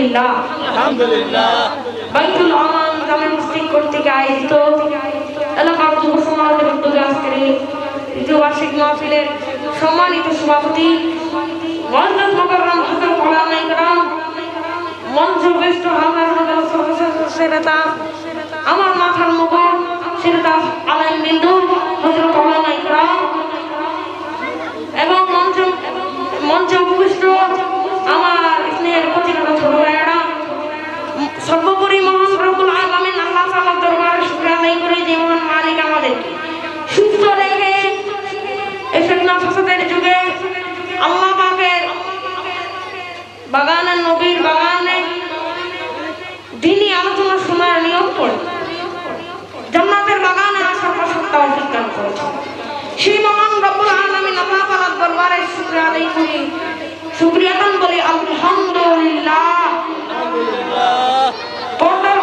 আলহামদুলিল্লাহ। বাইতুল আমান জামে মসজিদ কর্তৃক আয়োজিত এলাকার যুব সমাজের উদ্যোগে আজকের এই দ্বিতীয় বার্ষিক মাহফিলের সম্মানিত সভাপতি মহাজাত মকরম হাসান ওলামা ইকরাম মঞ্চ বেষ্ট হাজার হাজার সেরেতা আমার মাথার মুকুট সেরেতা আলাইন বিন্দু হজরত ওলামা ইকরাম এবং মঞ্চ মঞ্চে উপবিষ্ট আমার স্নেহের প্রতিটা ছোট ভাইয়েরা সর্বোপরি মহান রব্বুল আলামিন আল্লাহ তাআলার দরবারে শুকরিয়া আদায় করি যে মহান মালিক আমাদেরকে সুস্থ রেখে এই ফিতনা ফাসাদের যুগে আল্লাহ পাকের বাগানের নবীর বাগানে দিনই আলোচনা শোনার নিয়ম করে জান্নাতের বাগানে আসার প্রসক্তা অতিক্রম করেছে সেই মহান রব্বুল আলামিন আল্লাহ তাআলার দরবারে শুকরিয়া আদায় করি। শুকরিয়াতান বলি আলহামদুলিল্লাহ। পর্দার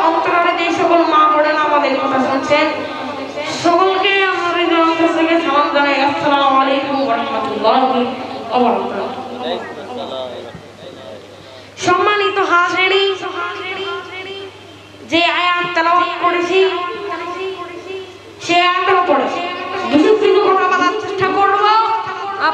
যে সকল মা আমাদের কথা শুনছেন, সকলকে আলাইকুম সম্মানিত যে আয়াত করেছি, সে আয়াতও পড়েছি।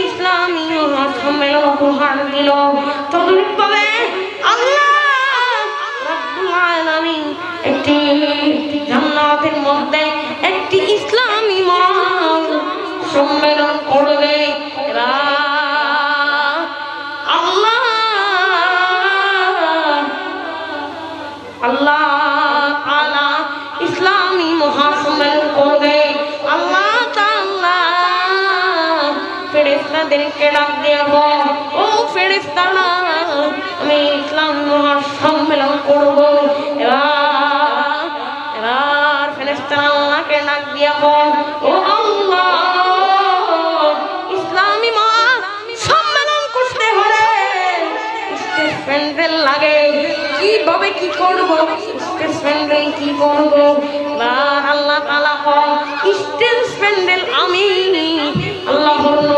ইসলামী সম্মেলন উপহার দিল। ফেরেশতাদেরকে ডাক দেব। ও ফেরেশতারা আমি ইসলাম মহাসম্মেলন করব। এবার এবার আল্লাহকে ডাক দেব ও আল্লাহ, ইসলামী সম্মেলন করতে প্যান্ডেল লাগে। কীভাবে কি করব? কি করব? আল্লাহ স্টেজ প্যান্ডেল আমি আল্লাহর নূর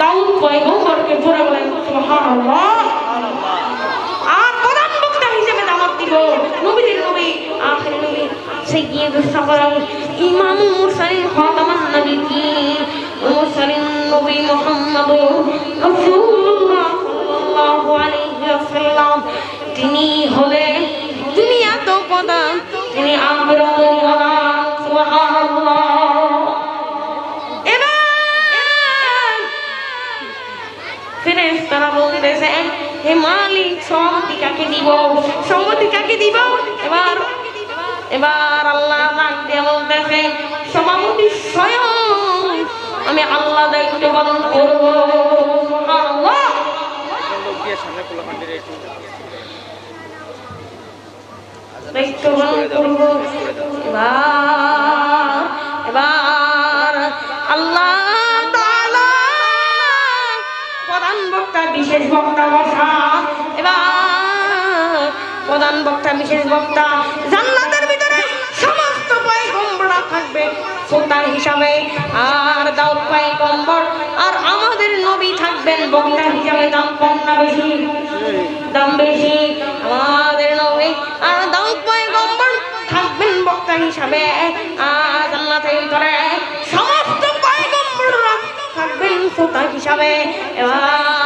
দাউদ পয়গম্বরকে জোরে বলেন সুবহানাল্লাহ। আর প্রধান বক্তা হিসেবে দাওয়াত দিব নবীদের নবী, আখির নবী সাইয়্যিদুস সাগর ইমাম মুরসালিন খাতামান নবিয়্যিন মুরসালিন নবী মুহাম্মদ রাসূলুল্লাহ সাল্লাল্লাহু আলাইহি তিনি হলেন দুনিয়াত প্রধান তিনি আখিরাত হে মালিক, সম্মতি কাকে দিব? সম্মতি কাকে দিব? এবার এবার আল্লাহ ডাক দিয়ে বলতেছে, সভাপতি স্বয়ং আমি আল্লাহ! দায়িত্ব পালন করব। এবার আল্লাহ বিশেষ বক্তা বসা। এবার প্রধান বক্তা, বিশেষ বক্তা, জান্নাতের ভিতরে সমস্ত পয়গম্বররা থাকবে। সুলতান হিসাবে আর দাউদ পয়গম্বর আর আমাদের নবী থাকবেন বক্তা হিসাবে দাম কম না বেশি। দাম বেশি, আমাদের নবী আর দাউদ পয়গম্বর থাকবেন বক্তা হিসাবে। আর জান্নাতের ভিতরে সমস্ত পয়গম্বররা থাকবেন শ্রোতা হিসাবে। এবার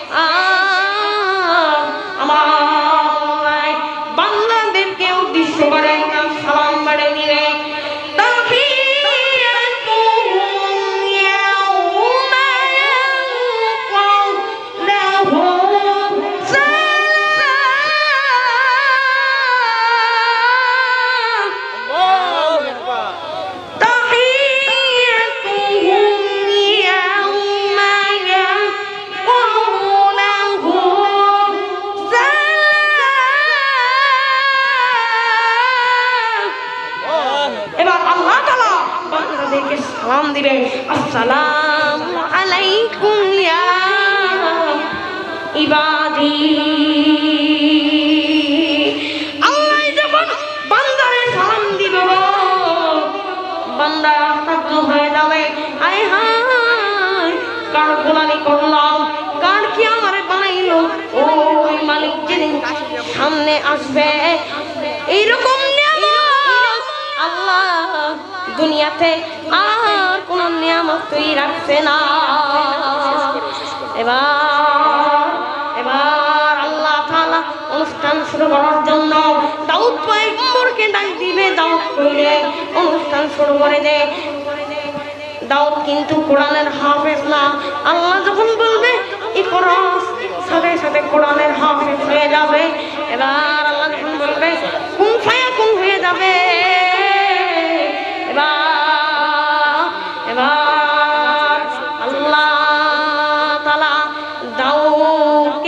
বান্দাদেরকে সালাম দিবে আসসালামু আলাইকুম ইবাদি। বান্দা কার কার সামনে আসবে এইরকম আল্লাহ দুনিয়াতে আর কোন নিয়ামত তুই রাখছে না। এবার এবার আল্লাহ তাআলা অনুষ্ঠান শুরু করার জন্য দাউদ পয়গম্বরকে ডাক দিবে, দাউদ কইলে অনুষ্ঠান শুরু করে দে। দাউদ কিন্তু কোরআনের হাফেজ না। আল্লাহ যখন বলবে এই কোরআন সাথে সাথে কোরআনের হাফেজ হয়ে যাবে। এবার আল্লাহ যখন বলবে কোন ফায়া কোন হয়ে যাবে। এবার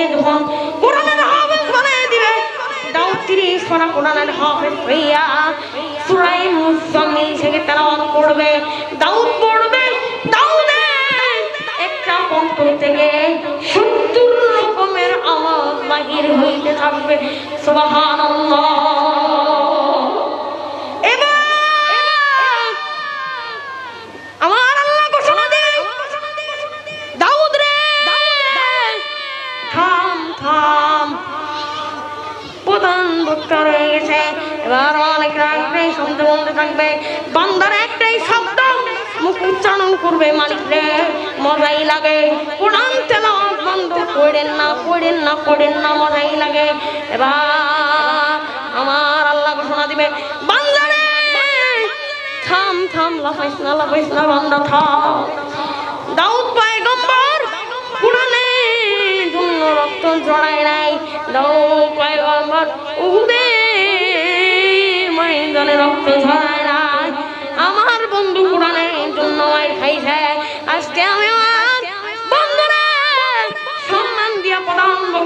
দাউদকে যখন কোরআনের হাফেজ বানিয়ে দিবে দাউদ তিরিশ পারা কোরআনের হাফেজ হইয়া সূরা মুজাম্মিল থেকে তেলাওয়াত করবে? দাউদ পড়বে, দাউদে একটা অন্তর থেকে সত্তর রকমের আওয়াজ বাহির হইতে থাকবে। সুবহানাল্লাহ। লাগে। কোরআন তেলাওয়াত বন্ধ করেন না করেন না করেন না মজাই লাগে। এবার আমার আল্লাহ ঘোষণা দিবে, বান্দারে, থাম থাম, লাফাইস না লাফাইস না, বান্দা, থাম। দাউদ পয়গম্বর কোরআনে জন্য রক্ত জড়ায় নাই। দাউদ পয়গম্বর উহুদে ময়দানে রক্ত ঝরায় নাই। আমার বন্ধু কোরআনের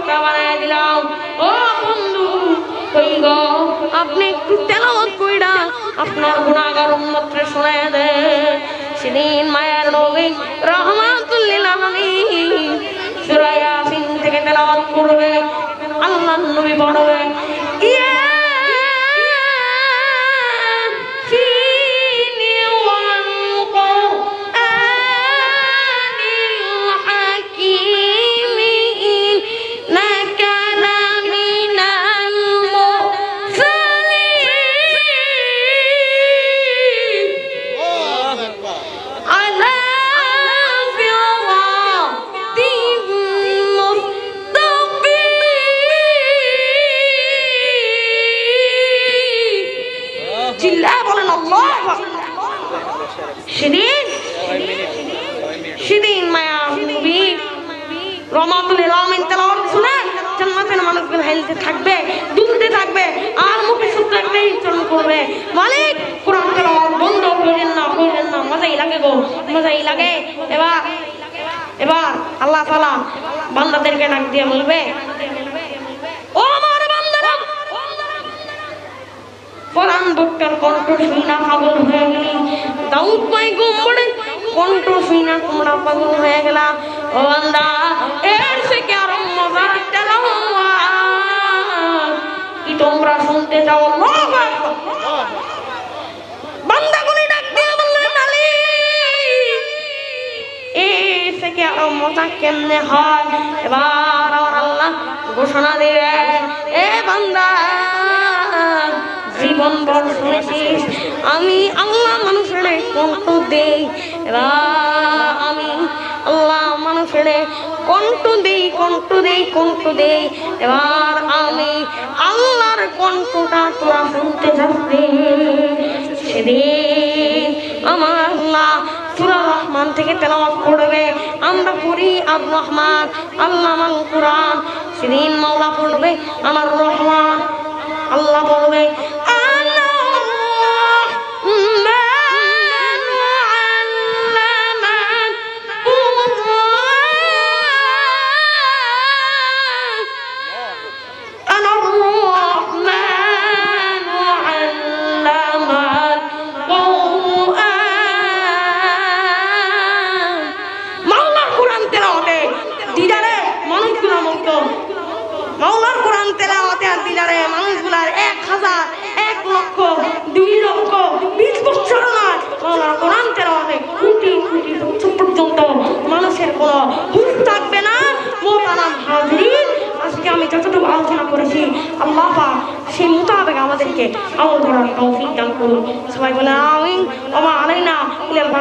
বক্তা বানায় দিলাম। ও বন্ধু আপনি একটু কইরা আপনার গুণাগার উম্মতরে শোনায় দে সেদিন মায়ের নবী রহমাতুল্লিল আলামিন সূরা থেকে তেলাওয়াত করবে। আল্লাহর নবী রহমাতুল আলামিন তেলাওয়াত শুনে জান্নাতের মানুষগুলো হেলতে থাকবে, দুলতে থাকবে, আর মুখে উচ্চারণ করবে। মালিক, কোরআন তেলাওয়াত বন্ধ করেন না করেন না। মজাই লাগে গো, মজাই লাগে। এবার এবার আল্লাহ তাআলা বান্দাদেরকে ডাক দিয়ে বলবে, ও আমার বান্দারা, কোরআন বক্তার কণ্ঠ শুই না পাগল হয়ে গেলি। দাউদ পাই গোমড়ে কণ্ঠ শুই না তোমরা পাগল হয়ে গেলা। ও বান্দা, এর থেকে আরও মজার কি তোমরা শুনতে চাও? আল্লাহু বান্দাগুলি ডাক দিয়ে বললেন আলী মজা কেমনে হয়? এবার আল্লাহ ঘোষণা দিবে এ বান্দা, জীবন ভর শুনেছিস? আমি আল্লাহ মানুষের কণ্ঠ দেই। এবার আল্লাহ মানুষের কণ্ঠ দেই কণ্ঠ দেই কণ্ঠ দেই। এবার আমি আল্লাহর কণ্ঠটা তোরা শুনতে যাবে সেদিন আমার আল্লাহ সুরা রহমান থেকে তেলাওয়াত করবে। আমরা পড়ি আব রহমান আল্লাহ কোরআন। সেদিন মাওলা পড়বে আমার রহমান। আল্লাহ বলবে আর মানুষগুলার এক হাজার, এক লক্ষ, দুই লক্ষ, বিশ বছর নয় কোরআন তেলাওয়াতে কোটি পর্যন্ত মানুষের কোনো হুশ থাকবে না। মোতারাম হাজরিন আজকে আমি যতটুকু আলোচনা করেছি, আল্লাহ পাক সেই মোতাবেক আমাদেরকে আমল করার তৌফিক সবাই বলে, আমিন। ওমা আলাইনা ইলাল